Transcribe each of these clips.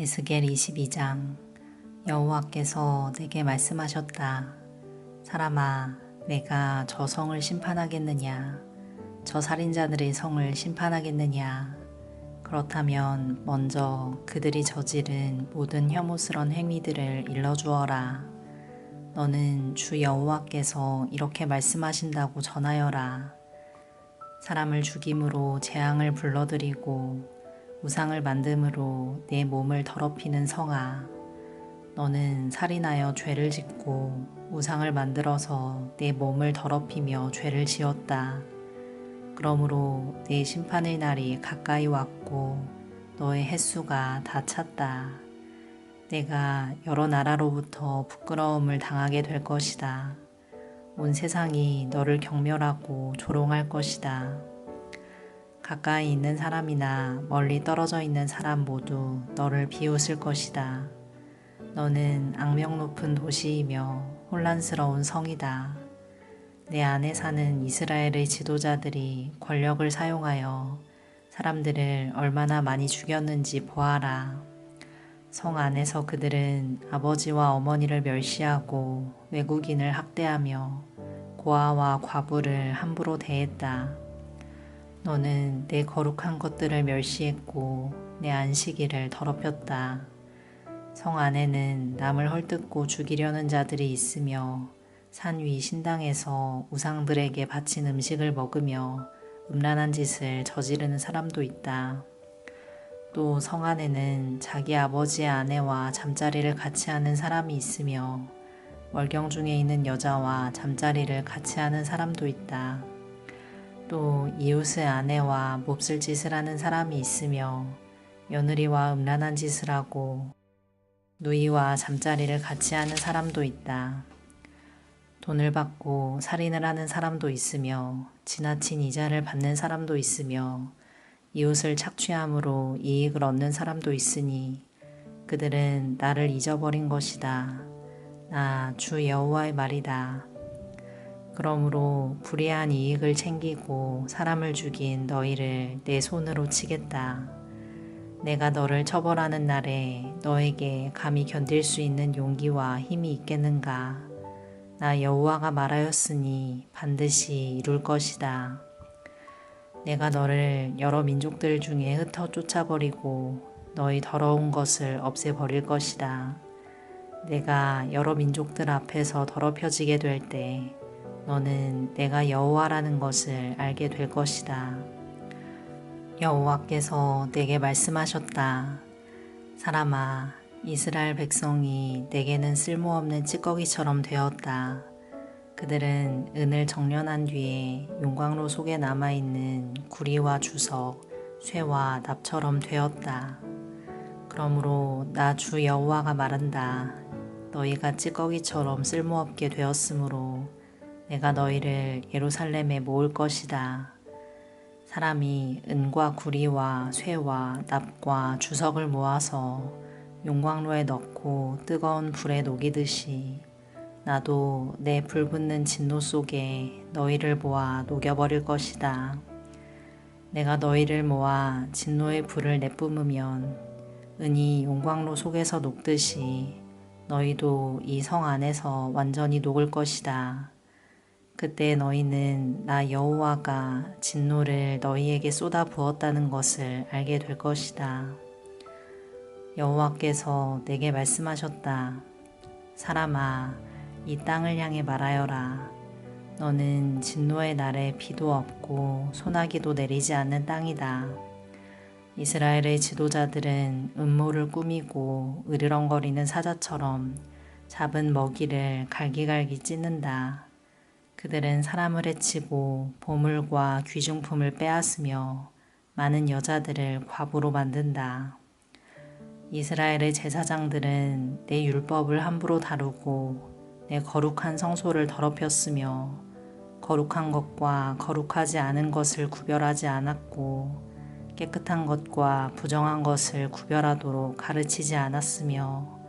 에스겔 22장 여호와께서 내게 말씀하셨다. 사람아, 내가 저 성을 심판하겠느냐? 저 살인자들의 성을 심판하겠느냐? 그렇다면 먼저 그들이 저지른 모든 혐오스런 행위들을 일러주어라. 너는 주 여호와께서 이렇게 말씀하신다고 전하여라. 사람을 죽임으로 재앙을 불러들이고 우상을 만듦으로 내 몸을 더럽히는 성아. 너는 살인하여 죄를 짓고 우상을 만들어서 내 몸을 더럽히며 죄를 지었다. 그러므로 내 심판의 날이 가까이 왔고 너의 횟수가 다 찼다. 내가 여러 나라로부터 부끄러움을 당하게 될 것이다. 온 세상이 너를 경멸하고 조롱할 것이다. 가까이 있는 사람이나 멀리 떨어져 있는 사람 모두 너를 비웃을 것이다. 너는 악명 높은 도시이며 혼란스러운 성이다. 내 안에 사는 이스라엘의 지도자들이 권력을 사용하여 사람들을 얼마나 많이 죽였는지 보아라. 성 안에서 그들은 아버지와 어머니를 멸시하고 외국인을 학대하며 고아와 과부를 함부로 대했다. 너는 내 거룩한 것들을 멸시했고 내 안식일을 더럽혔다. 성 안에는 남을 헐뜯고 죽이려는 자들이 있으며 산 위 신당에서 우상들에게 바친 음식을 먹으며 음란한 짓을 저지르는 사람도 있다. 또 성 안에는 자기 아버지의 아내와 잠자리를 같이 하는 사람이 있으며 월경 중에 있는 여자와 잠자리를 같이 하는 사람도 있다. 또 이웃의 아내와 몹쓸 짓을 하는 사람이 있으며 며느리와 음란한 짓을 하고 누이와 잠자리를 같이 하는 사람도 있다. 돈을 받고 살인을 하는 사람도 있으며 지나친 이자를 받는 사람도 있으며 이웃을 착취함으로 이익을 얻는 사람도 있으니 그들은 나를 잊어버린 것이다. 나 주 여호와의 말이다. 그러므로 불의한 이익을 챙기고 사람을 죽인 너희를 내 손으로 치겠다. 내가 너를 처벌하는 날에 너에게 감히 견딜 수 있는 용기와 힘이 있겠는가? 나 여호와가 말하였으니 반드시 이룰 것이다. 내가 너를 여러 민족들 중에 흩어 쫓아버리고 너희 더러운 것을 없애버릴 것이다. 내가 여러 민족들 앞에서 더럽혀지게 될 때 너는 내가 여호와라는 것을 알게 될 것이다. 여호와께서 내게 말씀하셨다. 사람아, 이스라엘 백성이 내게는 쓸모없는 찌꺼기처럼 되었다. 그들은 은을 정련한 뒤에 용광로 속에 남아있는 구리와 주석, 쇠와 납처럼 되었다. 그러므로 나 주 여호와가 말한다. 너희가 찌꺼기처럼 쓸모없게 되었으므로 내가 너희를 예루살렘에 모을 것이다. 사람이 은과 구리와 쇠와 납과 주석을 모아서 용광로에 넣고 뜨거운 불에 녹이듯이 나도 내 불붙는 진노 속에 너희를 모아 녹여버릴 것이다. 내가 너희를 모아 진노의 불을 내뿜으면 은이 용광로 속에서 녹듯이 너희도 이 성 안에서 완전히 녹을 것이다. 그때 너희는 나 여호와가 진노를 너희에게 쏟아 부었다는 것을 알게 될 것이다. 여호와께서 내게 말씀하셨다. 사람아, 이 땅을 향해 말하여라. 너는 진노의 날에 비도 없고 소나기도 내리지 않는 땅이다. 이스라엘의 지도자들은 음모를 꾸미고 으르렁거리는 사자처럼 잡은 먹이를 갈기갈기 찢는다. 그들은 사람을 해치고 보물과 귀중품을 빼앗으며 많은 여자들을 과부로 만든다. 이스라엘의 제사장들은 내 율법을 함부로 다루고 내 거룩한 성소를 더럽혔으며 거룩한 것과 거룩하지 않은 것을 구별하지 않았고 깨끗한 것과 부정한 것을 구별하도록 가르치지 않았으며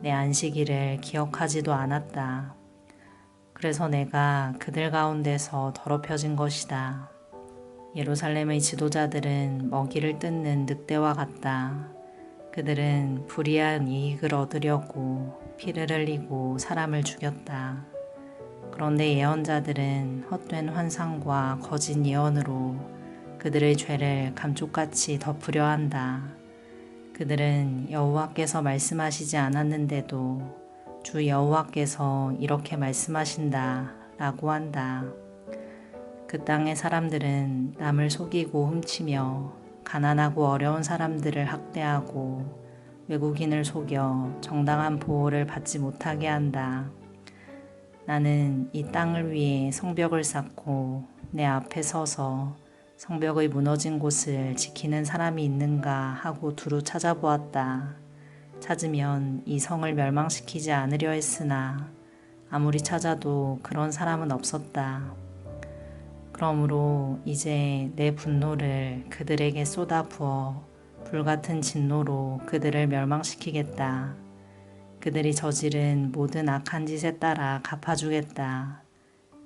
내 안식일을 기억하지도 않았다. 그래서 내가 그들 가운데서 더럽혀진 것이다. 예루살렘의 지도자들은 먹이를 뜯는 늑대와 같다. 그들은 불이한 이익을 얻으려고 피를 흘리고 사람을 죽였다. 그런데 예언자들은 헛된 환상과 거짓 예언으로 그들의 죄를 감쪽같이 덮으려 한다. 그들은 여호와께서 말씀하시지 않았는데도 주 여호와께서 이렇게 말씀하신다 라고 한다. 그 땅의 사람들은 남을 속이고 훔치며 가난하고 어려운 사람들을 학대하고 외국인을 속여 정당한 보호를 받지 못하게 한다. 나는 이 땅을 위해 성벽을 쌓고 내 앞에 서서 성벽의 무너진 곳을 지키는 사람이 있는가 하고 두루 찾아보았다. 찾으면 이 성을 멸망시키지 않으려 했으나 아무리 찾아도 그런 사람은 없었다. 그러므로 이제 내 분노를 그들에게 쏟아 부어 불같은 진노로 그들을 멸망시키겠다. 그들이 저지른 모든 악한 짓에 따라 갚아주겠다.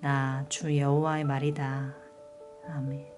나 주 여호와의 말이다. 아멘.